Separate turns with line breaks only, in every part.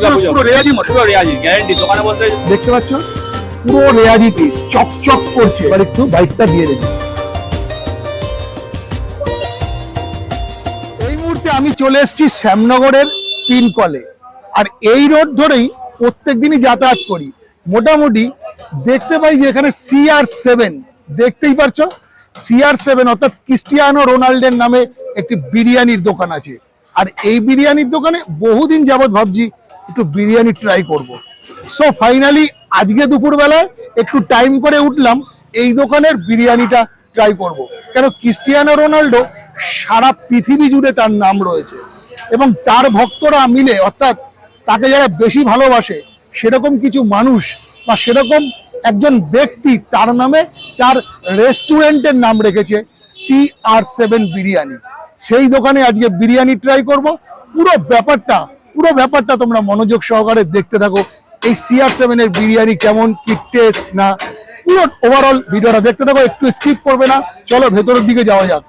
পুজো।
পুরো রেয়াজি মটন
পুরো রেয়াজি গ্যারেন্টি দোকানে বলতে
দেখতে পাচ্ছ? পুরো রেয়াজি পিস চকচক করছে। এবার একটু বাইকটা দিয়ে দেবে এই মুহূর্তে আমি চলে এসেছি শ্যামনগরের তিন কলে আর এই রোড ধরেই প্রত্যেক দিনই যাতায়াত করি। মোটামুটি দেখতে পাই যে এখানে সিআর সেভেন দেখতেই পারছ? সিআর সেভেন অর্থাৎ ক্রিস্টিয়ানো রোনাল্ডের নামে একটি বিরিয়ানির দোকান আছে। আর এই বিরিয়ানির দোকানে বহুদিন যাবৎ ভাবছি একটু বিরিয়ানি ট্রাই করব। সো ফাইনালি আজকে দুপুরবেলায় একটু টাইম করে উঠলাম, এই দোকানের বিরিয়ানিটা ট্রাই করব। কেন, ক্রিস্টিয়ানো রোনাল্ডো সারা পৃথিবী জুড়ে তার নাম রয়েছে এবং তার ভক্তরা মিলে, অর্থাৎ তাকে যারা বেশি ভালোবাসে, সেরকম কিছু মানুষ বা সেরকম একজন ব্যক্তি তার নামে তার রেস্টুরেন্টের নাম রেখেছে সি আর সেভেন বিরিয়ানি। সেই দোকানে আজকে বিরিয়ানি ট্রাই করব। পুরো ব্যাপারটা পুরো ব্যাপারটা তোমরা মনোযোগ সহকারে দেখতে থাকো। এই সিআর সেভেনের বিরিয়ানি কেমন, কি টেস্ট না? পুরো ওভারঅল ভিডিওটা দেখতে থাকো, একটু স্কিপ করবে না। চলো ভেতরের দিকে যাওয়া যাক।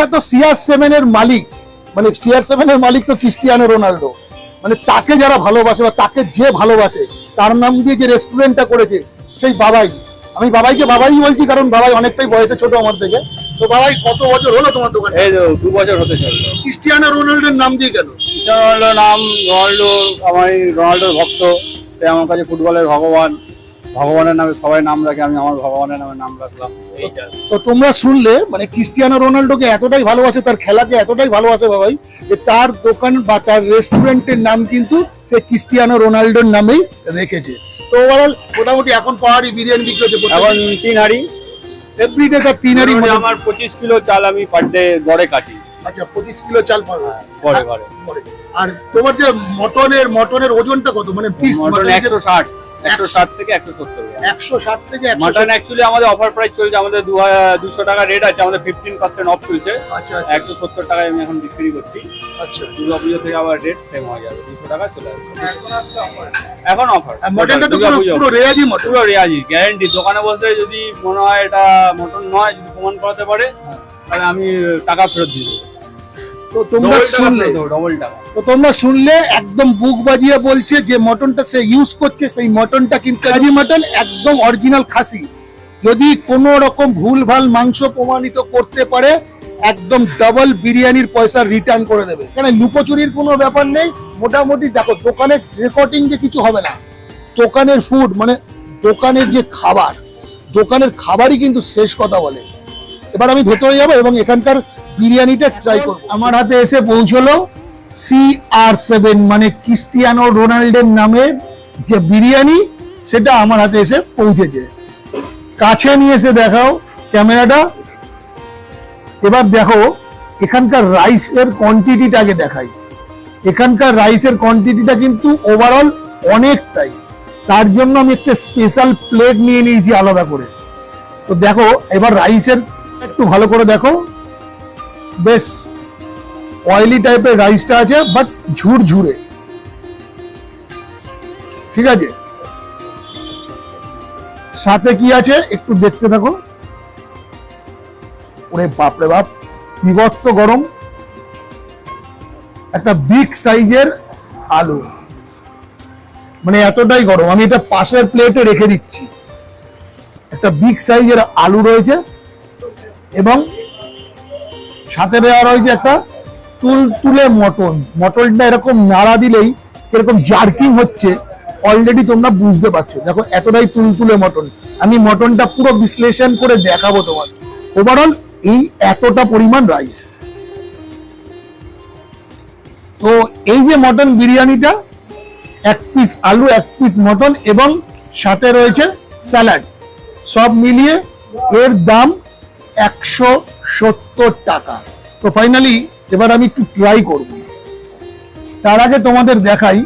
বিখ্যাত সিআর সেভেন এর মালিক মানে সিআর সেভেন এর মালিক তো ক্রিস্টিয়ানো রোনাল্ডো। মানে তাকে যারা ভালোবাসে বা তাকে যে ভালোবাসে তার নাম দিয়ে যে রেস্টুরেন্টটা করেছে সেই বাবাই। আমি বাবাইকে বাবাই বলছি কারণ বাবাই অনেকটাই বয়সে ছোট আমার থেকে। তো বাবাই কত বছর হলো তোমার দোকানে?
এই তো দু বছর হতে চলল।
ক্রিস্টিয়ানো রোনাল্ডোর নাম দিয়ে কেন?
ক্রিস্টিয়ানো রোনাল্ডোর নাম রোনাল্ডো আমার রোনাল্ডোর ভক্ত সে আমার কাছে ফুটবলের ভগবান। ভগবানের নামে সবাই নাম রাখে আমি আমার ভগবানের নামে নাম রাখলাম।
তো তোমরা শুনলে মানে ক্রিস্টিয়ানো রোনাল্ডোকে এতটাই ভালোবাসে তার খেলাকে এতটাই ভালোবাসে বাবাই যে তার দোকান বা তার রেস্টুরেন্টের নাম কিন্তু সে ক্রিস্টিয়ানো রোনাল্ডোর নামেই রেখেছে। তো ওভারঅল মোটামুটি এখন পাহাড়ি বিরিয়ানি বিক্রি হচ্ছে
এখন তিন হাড়ি।
এভরিডে তার তিন হাড়ি
আমার পঁচিশ কিলো চাল আমি পার ডে গড়ে কাটি।
আচ্ছা পঁচিশ কিলো চাল পরে। আর তোমার যে মটনের মটনের ওজনটা কত? মানে পিস
মটন একশো ষাট। একশো ষাট থেকে একশো সত্তর
একশো ষাট থেকে একশো
মাটন অ্যাকচুয়ালি আমাদের অফার প্রাইস চলছে আমাদের দু দুশো টাকা রেট আছে আমাদের ফিফটিন পার্সেন্ট অফ চলছে।
আচ্ছা আচ্ছা।
একশো সত্তর টাকায় আমি এখন বিক্রি করছি।
আচ্ছা
দুর্গা পুজো থেকে আবার রেট সেম হয়ে যাবে দুশো টাকা চলে আসবে। এখন অফার
মটনটা তো পুরো রেয়াজি মটন
পুরো রেয়াজি গ্যারেন্টি দোকানে বলতে যদি মনে হয় এটা মটন নয় যদি প্রমাণ করাতে পারে তাহলে আমি টাকা ফেরত দিয়ে দেবো।
তো তোমরা শুনলে। তো তোমরা শুনলে একদম বুক বাজিয়ে বলছে যে মটনটা সে ইউজ করছে সেই মটনটা কিন্তু কাজি মটন একদম অরিজিনাল খাসি। যদি কোনো রকম ভুল ভালো মাংস প্রমাণিত করতে পারে একদম ডাবল বিরিয়ানির পয়সা রিটার্ন করে দেবে। এখানে লুকোচুরির কোনো ব্যাপার নেই। মোটামুটি দেখো দোকানের রেকর্ডিং যে কিছু হবে না। দোকানের ফুড মানে দোকানের যে খাবার দোকানের খাবারই কিন্তু শেষ কথা বলে। এবার আমি ভেতরে যাব এবং এখানকার বিরিয়ানিটা ট্রাই করব। আমার হাতে এসে পৌঁছলো সি আর সেভেন মানে ক্রিস্টিয়ানো রোনাল্ডের নামের যে বিরিয়ানি, সেটা আমার হাতে এসে পৌঁছেছে। কাছে নিয়ে এসে দেখাও ক্যামেরাটা। এবার দেখো, এখানকার রাইসের কোয়ান্টিটিটাকে দেখাই। এখানকার রাইসের কোয়ান্টিটিটা কিন্তু ওভারঅল অনেকটাই। তার জন্য আমি একটা স্পেশাল প্লেট নিয়ে নিয়েছি আলাদা করে। তো দেখো, এবার রাইসের একটু ভালো করে দেখো। বেশ অয়েলি টাইপের রাইসটা আছে বাট ঝুরঝুরে। ঠিক আছে? সাথে কি আছে? একটু দেখতে থাকো ওরে বাপরে বাপ, বিভৎস গরম। একটা বিগ সাইজের আলু। মানে এতটাই গরম। আমি এটা পাশের প্লেটে রেখে দিচ্ছি। একটা বিগ সাইজের আলু রয়েছে, এবং সাথে দেওয়া রয়েছে একটা তুল তুলে মটন। মটনটা এরকম নাড়া দিলেই এরকম জার্কিং হচ্ছে। অলরেডি তোমরা বুঝতে পারছ। দেখো, এতটাই তুলতুলে মটন। আমি মটনটা পুরো বিশ্লেষণ করে দেখাবো তোমার ওভারঅল এই এতটা পরিমাণ রাইস তো এই যে মটন বিরিয়ানিটা, এক পিস আলু, এক পিস মটন এবং সাথে রয়েছে স্যালাড সব মিলিয়ে এর দাম একশো সত্তর টাকা। তো ফাইনালি এবার আমি একটু ট্রাই করব। তার আগে তোমাদের দেখাই,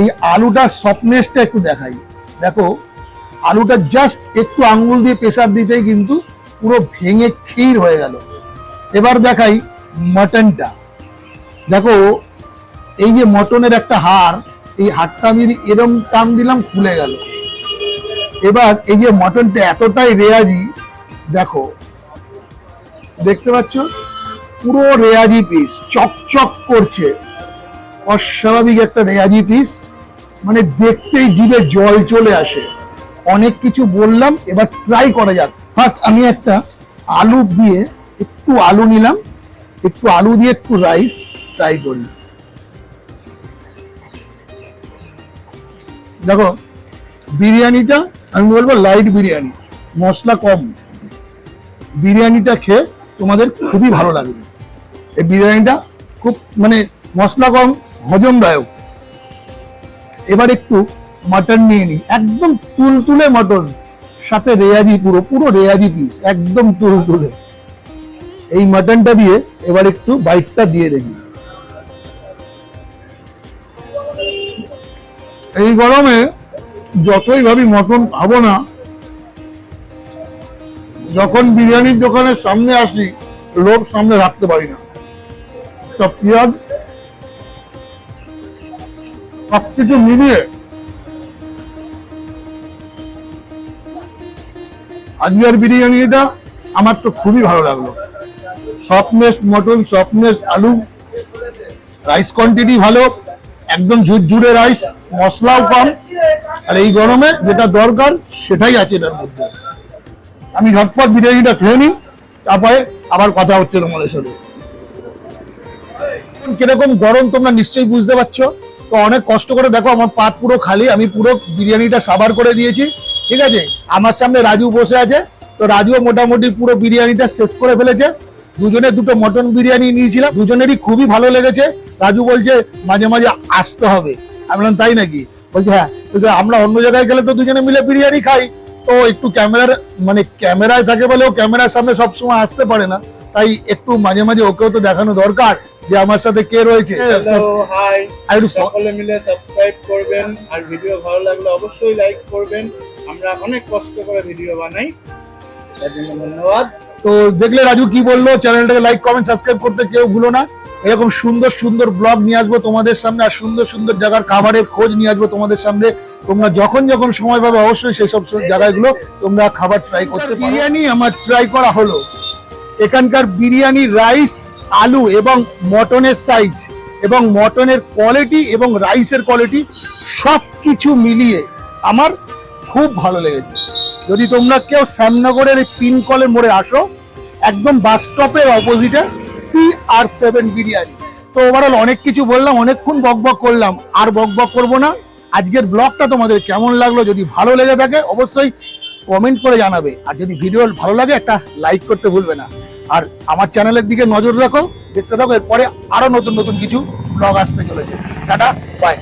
এই আলুটার সফটনেসটা একটু দেখাই। দেখো, আলুটা জাস্ট একটু আঙ্গুল দিয়ে প্রেসার দিতেই কিন্তু পুরো ভেঙে ক্ষীর হয়ে গেল। এবার দেখাই মটনটা দেখো, এই যে মটনের একটা হাড়, এই হাড়টা আমি যদি এরম টান দিলাম, খুলে গেল। এবার এই যে মটনটা এতটাই রেয়াজি, দেখো দেখতে পাচ্ছ? পুরো রেয়াজি পিস চকচক করছে। অস্বাভাবিক একটা রেয়াজি পিস মানে দেখতেই জিভে জল চলে আসে। অনেক কিছু বললাম, এবার ট্রাই করা যাক। ফার্স্ট আমি একটা আলু দিয়ে একটু আলু নিলাম, একটু আলু দিয়ে একটু রাইস ট্রাই করি। দেখো, বিরিয়ানিটা, আমি বলব লাইট বিরিয়ানি, মশলা কম। বিরিয়ানিটা খেয়ে তোমাদের খুবই ভালো লাগবে এই বিরিয়ানিটা খুব মানে মশলা কম, হজমদায়ক। এবার একটু মাটন নিয়ে নিই। একদম তুলতুলে মটন সাথে রেয়াজি পুরো পুরো রেয়াজি পিস একদম তুলতুলে। এই মাটনটা দিয়ে এবার একটু বাইটটা দিয়ে দেখি। এই গরমে যতই ভাবি মটন খাব না যখন বিরিয়ানির দোকানের সামনে আসি লোক সামনে রাখতে পারি না। সব পেঁয়াজ, সবকিছু মিলিয়ে আজকের বিরিয়ানিটা আমার তো খুবই ভালো লাগল। সফটনেস মটন সফটনেস আলু রাইস কোয়ান্টিটি ভালো, একদম ঝুরঝুরে রাইস মশলাও কম, আর এই গরমে যেটা দরকার সেটাই আছে এটার মধ্যে। আমি ঝটপট বিরিয়ানিটা খেয়ে নিই, তারপরে আবার কথা হচ্ছে তোমাদের সাথে। কীরকম গরম তোমরা নিশ্চয়ই বুঝতে পারছ। তো অনেক কষ্ট করে দেখো, আমার পাত পুরো খালি, আমি পুরো বিরিয়ানিটা সাবার করে দিয়েছি, ঠিক আছে? আমার সামনে রাজু বসে আছে, তো রাজুও মোটামুটি পুরো বিরিয়ানিটা শেষ করে ফেলেছে। দুজনে দুটো মটন বিরিয়ানি নিয়েছিলাম, দুজনেরই খুবই ভালো লেগেছে। রাজু বলছে, মাঝে মাঝে আসতে হবে। আমি বললাম, তাই নাকি? বলছে হ্যাঁ। আমরা অন্য জায়গায় গেলে তো দুজনে মিলে বিরিয়ানি খাই। তো একটু ক্যামেরার মানে ক্যামেরায় থাকে বলেও ক্যামেরার সামনে সবসময় আসতে পারে না। তাই একটু মাঝে মাঝে ওকেও তো দেখানো দরকার যে আমার সাথে কে রয়েছে।
হ্যালো হাই
আর একটু স-
সকলে মিলে সাবস্ক্রাইব করবেন আর ভিডিও ভালো লাগলে অবশ্যই লাইক করবেন। আমরা অনেক কষ্ট করে ভিডিও বানাই। তার জন্য ধন্যবাদ।
তো দেখলে রাজু কি বলল? চ্যানেলটাকে লাইক কমেন্ট সাবস্ক্রাইব করতে কেউ ভুলো না। এরকম সুন্দর সুন্দর ব্লগ নিয়ে আসব তোমাদের সামনে আর সুন্দর সুন্দর জায়গার খাবারের খোঁজ নিয়ে আসব তোমাদের সামনে। তোমরা যখন যখন সময় পাবে অবশ্যই সেই সব জায়গাগুলো তোমরা খাবার ট্রাই করতে বিরিয়ানি আমার ট্রাই করা হলো। এখানকার বিরিয়ানি রাইস আলু এবং মটনের সাইজ এবং মটনের কোয়ালিটি এবং রাইসের কোয়ালিটি সব কিছু মিলিয়ে আমার খুব ভালো লেগেছে। যদি তোমরা কেউ শ্যামনগরের এই পিন কলের মোড়ে আসো, একদম বাস স্টপের অপোজিটে সি আর সেভেন বিরিয়ানি। তো ওভারঅল অনেক কিছু বললাম, অনেকক্ষণ বক বক করলাম। আর বক বক করব না। আজকের ব্লগটা তোমাদের কেমন লাগল, যদি ভালো লেগে থাকে, অবশ্যই কমেন্ট করে জানাবে। আর যদি ভিডিও ভালো লাগে, একটা লাইক করতে ভুলবে না। আর আমার চ্যানেলের দিকে নজর রাখো, দেখতে থাকো, এরপরে আরও নতুন নতুন কিছু ব্লগ আসতে চলেছে। Tata bye